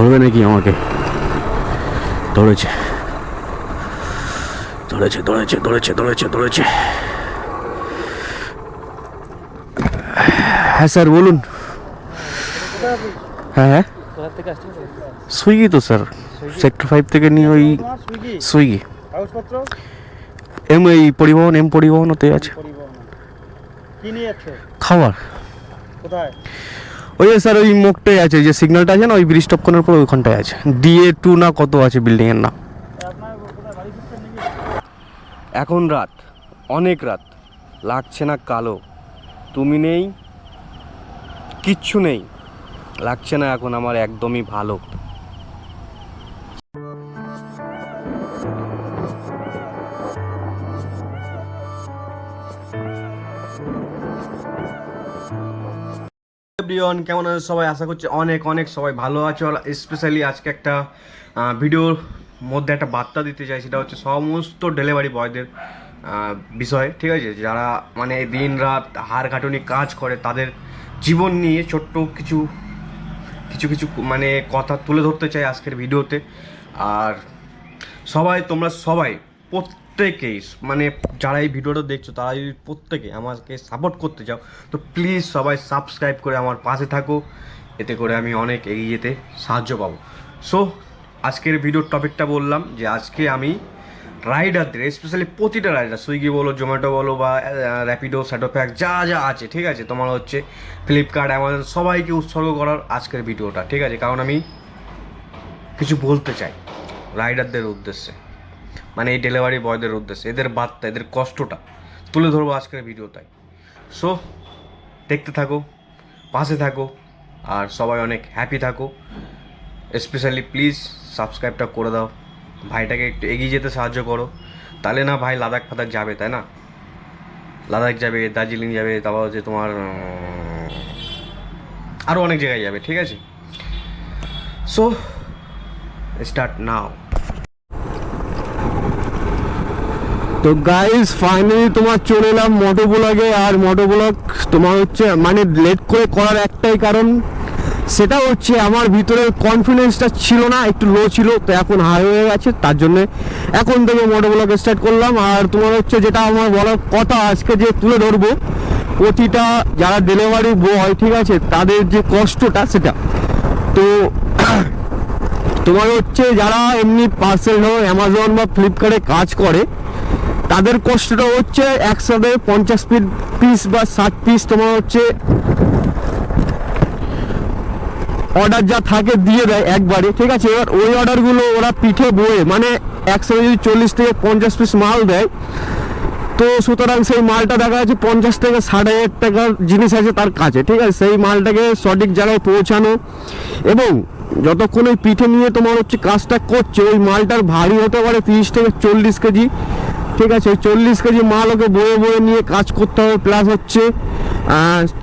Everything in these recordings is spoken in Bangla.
ধরবে নাকি আমাকে? ধরেছে। ধরেছে ধরেছে ধরেছে ধরেছে ধরেছে। হ্যাঁ স্যার বলুন। হ্যাঁ হ্যাঁ। সুইগি তো স্যার। সেক্টর ফাইভ থেকে নিয়ে ওই সুইগি। এম এই পরিবহন এম পরিবহন। ওতে আছে খাবার। কোথায়? ওই স্যার, ওই মুখটাই আছে যে সিগন্যালটা আছে না, ওই ব্রিজ টপকনের পর ওইখানটায় আছে। ডিএ টু না কত আছে বিল্ডিংয়ের নাকি এখন রাত, অনেক রাত। লাগছে না কালো। তুমি নেই, কিচ্ছু নেই। লাগছে না এখন আমার একদমই ভালো। এভরিওয়ান কেমন আছে সবাই? আশা করছি অনেক অনেক সবাই ভালো আছে। স্পেশালি আজকে একটা ভিডিওর মধ্যে একটা বার্তা দিতে চাই, সেটা হচ্ছে সমস্ত ডেলিভারি বয়দের বিষয়, ঠিক আছে? যারা মানে দিন রাত হাড় খাটুনি কাজ করে, তাদের জীবন নিয়ে ছোট্ট কিছু কিছু কিছু মানে কথা তুলে ধরতে চাই আজকের ভিডিওতে। আর সবাই, তোমরা সবাই প্রত্যেকেই মানে যারা এই ভিডিওটা দেখছ, তারা যদি প্রত্যেকে আমাকে সাপোর্ট করতে চাও, তো প্লিজ সবাই সাবস্ক্রাইব করে আমার পাশে থাকো। এতে করে আমি অনেক এগিয়ে যেতে সাহায্য পাবো। সো আজকের ভিডিওর টপিকটা বললাম যে আজকে আমি রাইডারদের স্পেশালি প্রতিটা রাইডার সুইগি বলো জোম্যাটো বলো বা র্যাপিডো স্যাটোপ্যাক যা যা আছে, ঠিক আছে? তোমার হচ্ছে ফ্লিপকার্ট অ্যামাজন সবাইকে উৎসর্গ করার আজকের ভিডিওটা ঠিক আছে? কারণ আমি কিছু বলতে চাই রাইডারদের উদ্দেশ্যে। মানে এই ডেলিভারি বয়দের উদ্দেশ্যে, এদের বার্তা, এদের কষ্টটা তুলে ধরবো আজকের ভিডিওটাই সো দেখতে থাকো, পাশে থাকো, আর সবাই অনেক হ্যাপি থাকো। স্পেশালি প্লিজ সাবস্ক্রাইবটা করে দাও। ভাইটাকে একটু এগিয়ে যেতে সাহায্য করো। তাহলে না ভাই লাদাখ ফাদাখ যাবে, তাই না? লাদাখ যাবে, দার্জিলিং যাবে, তারপর হচ্ছে তোমার আরও অনেক জায়গায় যাবে, ঠিক আছে? সো স্টার্ট নাও তো গাইস ফাইনালি তোমার চলে এলাম মোটো ব্লগে আর মোটো ব্লগ তোমার হচ্ছে মানে লেট করে করার একটাই কারণ, সেটা হচ্ছে আমার ভিতরে কনফিডেন্সটা ছিল না, একটু লো ছিল, তো এখন হাই হয়ে গেছে, তার জন্য এখন থেকে মোটো ব্লগ স্টার্ট করলাম, আর তোমার হচ্ছে যেটা আমার বলার কথা আজকে যে তুলে ধরবো, প্রতিটা যারা ডেলিভারি বয় ঠিক আছে, তাদের যে কষ্টটা সেটা। তো তোমার হচ্ছে যারা এমনি পার্সেল হয় অ্যামাজন বা ফ্লিপকার্টে কাজ করে তাদের কষ্টটা হচ্ছে একসাথে পঞ্চাশ পিস পিস বা ষাট পিস তোমার হচ্ছে অর্ডার যা থাকে দিয়ে দেয় একবারে, ঠিক আছে? এবার ওই অর্ডারগুলো ওরা পিঠে বয়ে মানে একসাথে যদি চল্লিশ থেকে পঞ্চাশ পিস মাল দেয়, তো সুতরাং সেই মালটা দেখা যাচ্ছে পঞ্চাশ থেকে ষাট হাজার টাকার জিনিস আছে তার কাছে, ঠিক আছে? সেই মালটাকে সঠিক জায়গায় পৌঁছানো এবং যতক্ষণ ওই পিঠে নিয়ে তোমার হচ্ছে কাজটা করছে, ওই মালটার ভারী হতে পারে তিরিশ থেকে চল্লিশ কেজি ঠিক আছে চল্লিশ কেজি মাল ওকে বয়ে বয়ে নিয়ে কাজ করতে হবে প্লাস হচ্ছে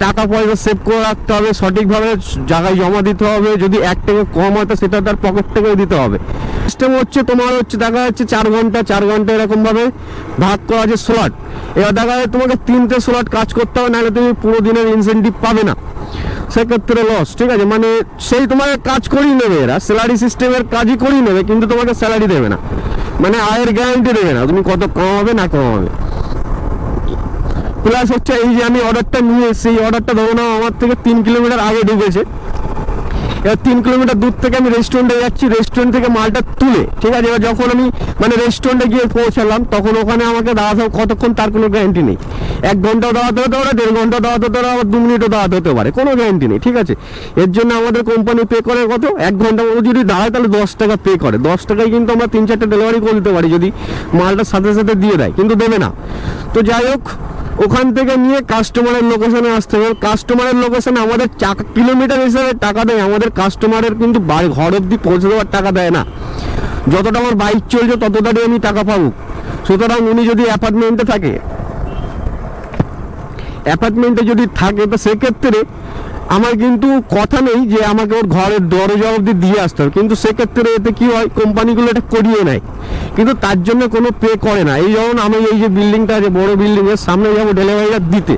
টাকা পয়সা সেভ করে রাখতে হবে, সঠিকভাবে জায়গায় জমা দিতে হবে, যদি এক টাকা কম হয় তো সেটা তার পকেট থেকেও দিতে হবে। সিস্টেম হচ্ছে তোমার হচ্ছে, দেখা যাচ্ছে চার ঘণ্টা চার ঘণ্টা এরকমভাবে ভাগ করা আছে স্লট এবার দেখা যায় তোমাকে তিনটে স্লট কাজ করতে হবে, নাহলে তুমি পুরো দিনের ইনসেন্টিভ পাবে না। সেক্ষেত্রে লস ঠিক আছে? মানে সেই তোমাকে কাজ করিয়ে নেবে এরা স্যালারি সিস্টেমের কাজই করিয়ে নেবে, কিন্তু তোমাকে স্যালারি দেবে না। মানে আয়ের গ্যারান্টি দেবে না। তুমি কত কমাবে, না কমাবে। প্লাস হচ্ছে এই যে আমি অর্ডারটা নিয়ে সেই অর্ডারটা ধরো না আমার থেকে তিন কিলোমিটার আগে ঢুকেছে। এবার তিন কিলোমিটার দূর থেকে আমি রেস্টুরেন্টে যাচ্ছি রেস্টুরেন্ট থেকে মালটা তুলে, ঠিক আছে? এবার যখন আমি মানে রেস্টুরেন্টে গিয়ে পৌঁছালাম, তখন ওখানে আমাকে দাঁড়াতে কতক্ষণ তার কোনো গ্যারান্টি নেই। এক ঘন্টাও দাঁড়াতে হতে পারে, দেড় ঘণ্টা দাঁড়াতে হতে পারে, আবার দু মিনিটও দাঁড়াতে হতে পারে, কোনো গ্যারান্টি নেই, ঠিক আছে? এর জন্য আমাদের কোম্পানি পে করে কত এক ঘণ্টা মতো যদি দাঁড়ায়, তাহলে দশ টাকা পে করে। দশ টাকায় কিন্তু আমরা তিন চারটে ডেলিভারি করে দিতে পারি, যদি মালটা সাথে সাথে দিয়ে দেয়, কিন্তু দেবে না। তো যাই হোক ওখান থেকে নিয়ে কাস্টমারের লোকেশনে আসতে হবে। কাস্টমারের লোকেশনে আমাদের চাকা কিলোমিটার হিসাবে টাকা দেয়। আমাদের কাস্টমারের কিন্তু বাড়ি ঘর অব্দি পৌঁছে দেওয়ার টাকা দেয় না। যতটা আমার বাইক চলছে ততটাই আমি টাকা পাবো। সুতরাং উনি যদি অ্যাপার্টমেন্টে থাকে অ্যাপার্টমেন্টে যদি থাকে, তো সেক্ষেত্রে আমার কিন্তু কথা নেই যে আমাকে ওর ঘরের দরজা অবধি দিয়ে আসতে হবে। কিন্তু সেক্ষেত্রে এতে কি হয় কোম্পানিগুলো এটা করিয়ে নেয়। কিন্তু তার জন্য কোনো পে করে না। এই যেমন আমি এই যে বিল্ডিংটা আছে বড় বিল্ডিং এর সামনে যাব ডেলিভারিটা দিতে।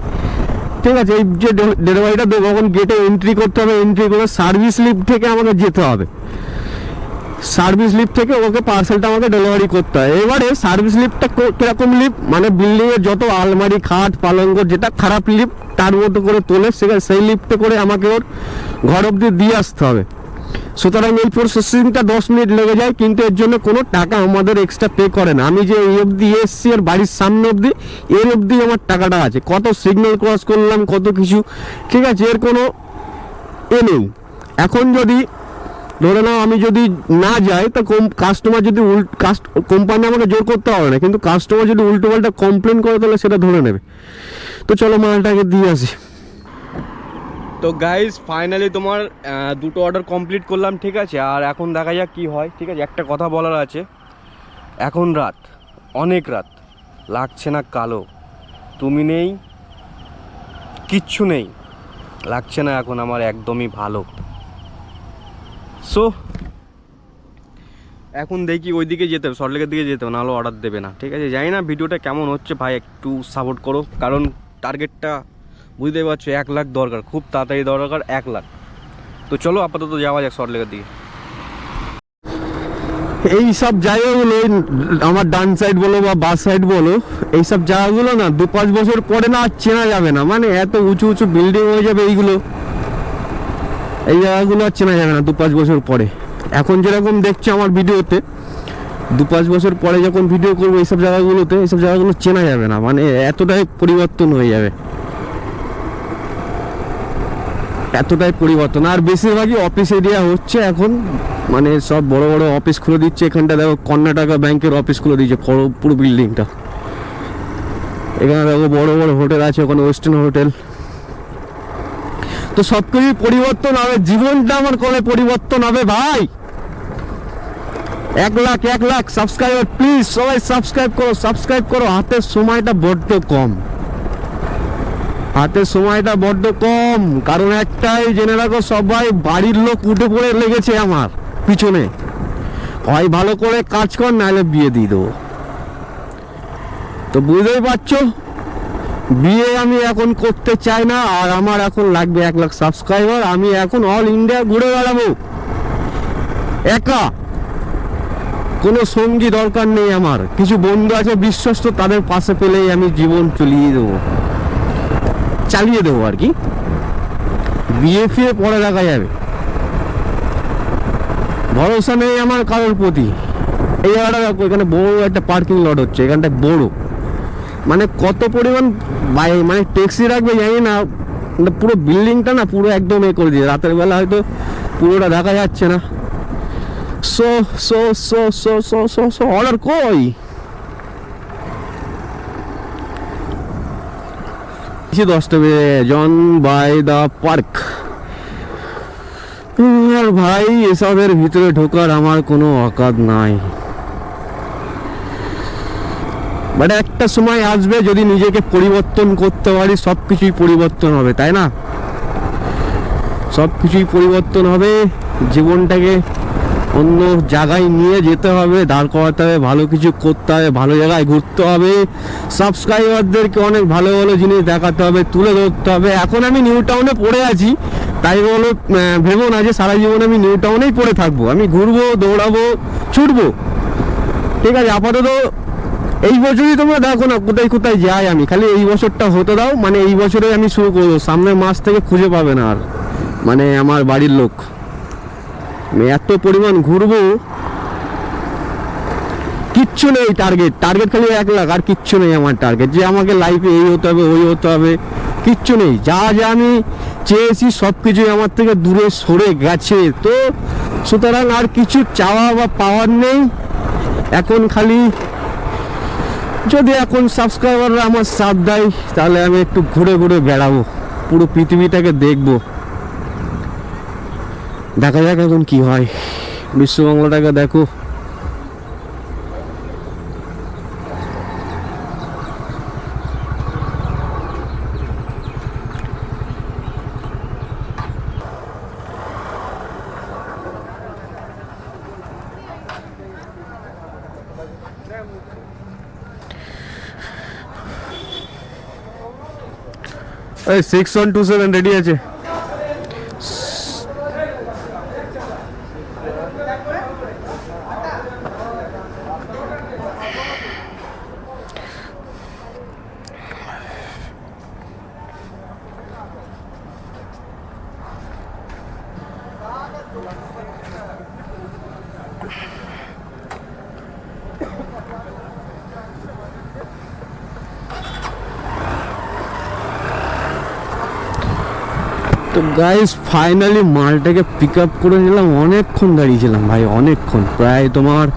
ঠিক আছে, এই যে ডেলিভারিটা দেবো এখন গেটে এন্ট্রি করতে হবে এন্ট্রি করে সার্ভিস লিফট থেকে আমাকে যেতে হবে। সার্ভিস লিফট থেকে ওকে পার্সেলটা আমাকে ডেলিভারি করতে হয়। এবারে সার্ভিস লিফটটা কীরকম লিফট মানে বিল্ডিং এর যত আলমারি, খাট পালঙ্গ যেটা খারাপ লিফট তার মতো করে তোলে, সেখানে সেই লিফটে করে আমাকে ওর ঘর অব্দি দিয়ে আসতে হবে। সুতরাং এই প্রসেসিংটা দশ মিনিট লেগে যায়, কিন্তু এর জন্য কোনো টাকা আমাদের এক্সট্রা পে করে না। আমি যে এই অবধি এসছি, আর বাড়ির সামনে অবধি, এর অবধি আমার টাকাটা আছে। কত সিগন্যাল ক্রস করলাম, কত কিছু, ঠিক আছে, এর কোনো এ নেই। এখন যদি, ধরে নাও আমি যদি না যাই, তো কাস্টমার যদি উল্ট কাস্ট কোম্পানি আমাকে জোর করতে হবে না। কিন্তু কাস্টমার যদি উল্টো পাল্টা কমপ্লেন করে, তাহলে সেটা ধরে নেবে। তো চলো মালটাকে দিয়ে আসি। তো গাইজ ফাইনালি তোমার দুটো অর্ডার কমপ্লিট করলাম, ঠিক আছে? আর এখন দেখা যাক কি হয়, ঠিক আছে? একটা কথা বলার আছে। এখন রাত, অনেক রাত। লাগছে না কালো। তুমি নেই, কিচ্ছু নেই। লাগছে না এখন আমার একদমই ভালো। সো এখন দেখি ওইদিকে যেতে হবে সল্টলেকের দিকে যেতে হবে, নাহলে অর্ডার দেবে না, ঠিক আছে? জানি না ভিডিওটা কেমন হচ্ছে, ভাই একটু সাপোর্ট করো। কারণ টার্গেটটা বুঝতেই পারছ, এক লাখ দরকার, খুব তাড়াতাড়ি দরকার, এক লাখ। তো চলো, আপাতত যাওয়া যাক সল্টলেকের দিকে। এই সব জায়গাগুলো আমার ডান সাইড বলো বা বাস সাইড বলো, এই সব জায়গাগুলো না দু পাঁচ বছর পরে না আর চেনা যাবে না। মানে এত উঁচু উঁচু বিল্ডিং হয়ে যাবে এইগুলো। এই জায়গাগুলো আর চেনা যাবে না দু পাঁচ বছর পরে। এখন যেরকম দেখছ আমার ভিডিওতে, দু পাঁচ বছর পরে যখন ভিডিও করব এইসব জায়গাগুলোতে এইসব জায়গাগুলো চেনা যাবে না। মানে এতটাই পরিবর্তন হয়ে যাবে। এতটাই পরিবর্তন। আর বেশিরভাগই অফিস এরিয়া হচ্ছে এখন মানে সব বড় বড় অফিস খুলে দিচ্ছে। এখানটা দেখো, কর্ণাটকা ব্যাংকের অফিস খুলে দিচ্ছে পুরো বিল্ডিংটা এখানে দেখো বড় বড় হোটেল আছে, ওখানে ওয়েস্টার্ন হোটেল তো সব কিছুই পরিবর্তন হবে, জীবনটা আমার কবে পরিবর্তন হবে ভাই। এক লাখ এক লাখ সাবস্ক্রাইবার প্লিজ সবাই সাবস্ক্রাইব করো সাবস্ক্রাইব করো হাতের সময়টা বড্ড কম। হাতে সময়টা বড্ড কম, কারণ একটাই জেনে রাখো, সবাই বাড়ির লোক উঠে পড়ে লেগেছে আমার পিছনে। হয় ভালো করে কাজ কর, নাহলে বিয়ে দিয়ে দেবো। তো বুঝতেই পারছ? বিয়ে আমি এখন করতে চাই না, আর আমার এখন লাগবে এক লাখ সাবস্ক্রাইবার আমি এখন অল ইন্ডিয়া ঘুরে বেড়াবো। একা। কোনো সঙ্গী দরকার নেই আমার। কিছু বন্ধু আছে বিশ্বস্ত, তাদের পাশে পেলেই আমি জীবন চলিয়ে দেবো। চালিয়ে দেবো আর কি। বিয়ে ফিয়ে পরে দেখা যাবে। ভরসা নেই আমার কারোর প্রতি। এই জায়গাটা দেখো, এখানে বড় একটা পার্কিং লট হচ্ছে এখানটা বড়। মানে কত পরিমাণ মানে ট্যাক্সি রাখবে জানি না কিন্তু পুরো বিল্ডিংটা না পুরো একদম এ করে দিয়ে রাতের বেলা হয়তো পুরোটা দেখা যাচ্ছে না। So so so so so so so order কই? দশটা বেজে জন বাই দ্য পার্ক আর ভাই এসবের ভিতরে ঢোকার আমার কোনো অকাত নাই বাট একটা সময় আসবে যদি নিজেকে পরিবর্তন করতে পারি সব কিছুই পরিবর্তন হবে তাই না সব কিছুই পরিবর্তন হবে জীবনটাকে অন্য জায়গায় নিয়ে যেতে হবে, দাঁড় করাতে হবে, ভালো কিছু করতে হবে, ভালো জায়গায় ঘুরতে হবে। সাবস্ক্রাইবারদেরকে অনেক ভালো ভালো জিনিস দেখাতে হবে, তুলে ধরতে হবে। এখন আমি নিউ টাউনে পড়ে আছি। তাই বলো ভেবো না যে সারা জীবন আমি নিউ টাউনেই পড়ে থাকব। আমি ঘুরবো, দৌড়াবো, ছুটবো। ঠিক আছে, আপাতত এই বছরই তোমরা দেখো না কোথায় কোথায় যাই আমি। খালি এই বছরটা হতে দাও মানে এই বছরে আমি শুরু করব। সামনের মাস থেকে খুঁজে পাবে না আর। মানে আমার বাড়ির লোক। এত পরিমাণ ঘুরবো। কিচ্ছু নেই টার্গেট টার্গেট খালি এক লাখ, আর কিচ্ছু নেই আমার টার্গেট যে আমাকে লাইফে এই হতে হবে, ওই হতে হবে, কিচ্ছু নেই। যা যা আমি চেয়েছি সব কিছুই আমার থেকে দূরে সরে গেছে। তো সুতরাং আর কিছু চাওয়া বা পাওয়ার নেই। এখন খালি যদি এখন সাবস্ক্রাইবাররা আমার সাথ দেয়, তাহলে আমি একটু ঘুরে ঘুরে বেড়াবো। পুরো পৃথিবীটাকে দেখব। দেখা যাক এখন কি হয়। বিশ্ববাংলাটাকে দেখো। এই six one two seven ready আছে। তো গাইস ফাইনালি মালটাকে পিক আপ করে নিলাম, অনেকক্ষণ দাঁড়িয়েছিলাম ভাই, অনেকক্ষণ, প্রায় তোমার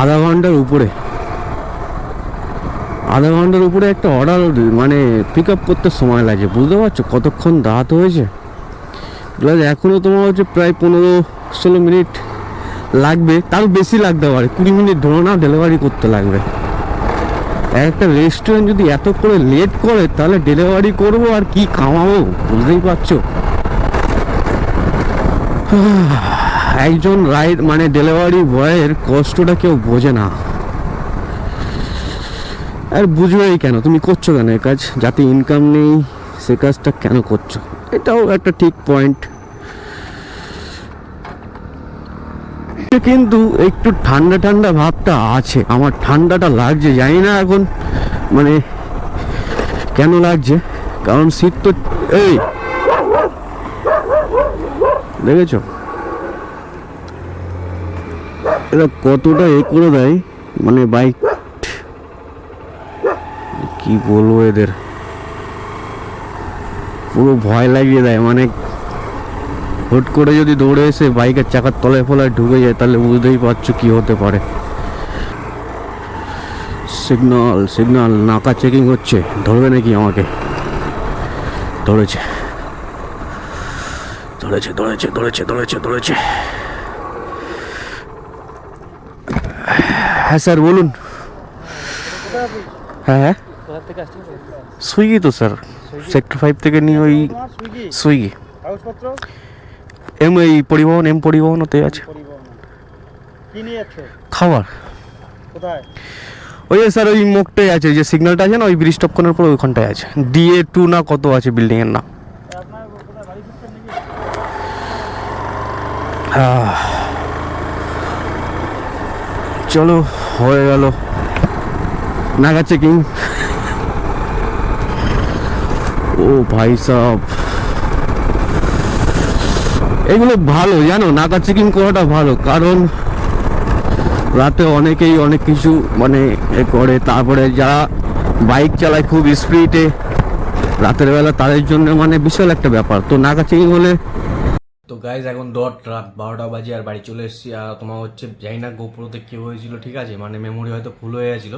আধা ঘণ্টার উপরে। আধা ঘণ্টার উপরে একটা অর্ডার মানে পিক আপ করতে সময় লাগে, বুঝতে পারছ? কতক্ষণ দাঁড়াতে হয়েছে? প্লাস এখনও তোমার হচ্ছে প্রায় পনেরো ষোলো মিনিট লাগবে তারও বেশি লাগতে পারে, কুড়ি মিনিট ধরো না ডেলিভারি করতে লাগবে। একটা রেস্টুরেন্ট যদি এত করে লেট করে, তাহলে ডেলিভারি করব আর কি কামাবো বুঝতেই পারছ? একজন রাইড মানে ডেলিভারি বয়ের কষ্টটা কেউ বোঝে না। আর বুঝবেই কেন? তুমি করছ কেন এই কাজ? যাতে ইনকাম নেই, সে কাজটা কেন করছ? এটাও একটা ঠিক পয়েন্ট কিন্তু একটু ঠান্ডা ঠান্ডা ভাবটা আছে। আমার ঠান্ডাটা লাগছে, জানি না এখন মানে কেন লাগছে? কারণ শীত তো, এই! দেখেছ? এরা কতটা এ করে দেয় মানে বাইক, কি বলব এদের? পুরো ভয় লাগিয়ে দেয় মানে হুট করে যদি দৌড়ে এসে বাইকের চাকার তলায় ফলায় ঢুকে যায়, তাহলে বুঝতেই পারছ কি হতে পারে। সিগনাল সিগনাল নাকা চেকিং হচ্ছে। ধরবে নাকি আমাকে? ধরেছে। ধরেছে ধরেছে ধরেছে ধরেছে ধরেছে। হ্যাঁ স্যার, বলুন। হ্যাঁ হ্যাঁ। সুইগি তো স্যার। সেক্টর ফাইভ থেকে নিয়ে ওই সুইগি। এম এই পরিবহন এম পরিবহন ওতে আছে। কি খাবার। কোথায়? ওই যে স্যার ওই মুখটাই আছে যে সিগন্যালটা আছে না ওই ব্রিজ টপকনের পর ওইখানটায় আছে। ডিএ টু না কত আছে বিল্ডিং এর নাম এ, আপনার কোথায় বাড়ি ফিরছেন নাকি আহ, চলো হয়ে গেল। নাগা চেকিং ও ভাই সাহ এগুলো ভালো, জানো? নাগা চেকিং করাটা ভালো, কারণ রাতে অনেকেই অনেক কিছু মানে এ করে। তারপরে যারা বাইক চালায় খুব স্পিডে, রাতের বেলা তাদের জন্য মানে বিশাল একটা ব্যাপার। তো নাগা চেকিং হলে তো গাইজ এখন ডট রাত বারোটা বাজে আর বাড়ি চলে এসেছি। আর তোমার হচ্ছে, জানি না গোপ্রোতে কী হয়েছিল, ঠিক আছে? মানে মেমোরি হয়তো ফুল হয়ে গেছিল।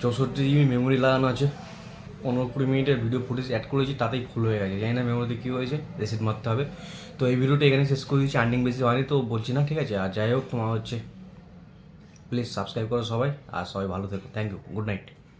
চৌষট্টি জিবি মেমোরি লাগানো আছে। পনেরো কুড়ি মিনিটের ভিডিও ফুটেজ অ্যাড করেছি, তাতেই ফুল হয়ে গেছে। জানি না মেমোরিতে কী হয়েছে রিসেট মারতে হবে। তো এই ভিডিওটা এখানে শেষ করে দিচ্ছি আর্নিং বেশি হয়নি তো বলছি না, ঠিক আছে? আর যাই হোক, তোমার হচ্ছে প্লিজ সাবস্ক্রাইব করো সবাই, আর সবাই ভালো থেকো। Thank you good night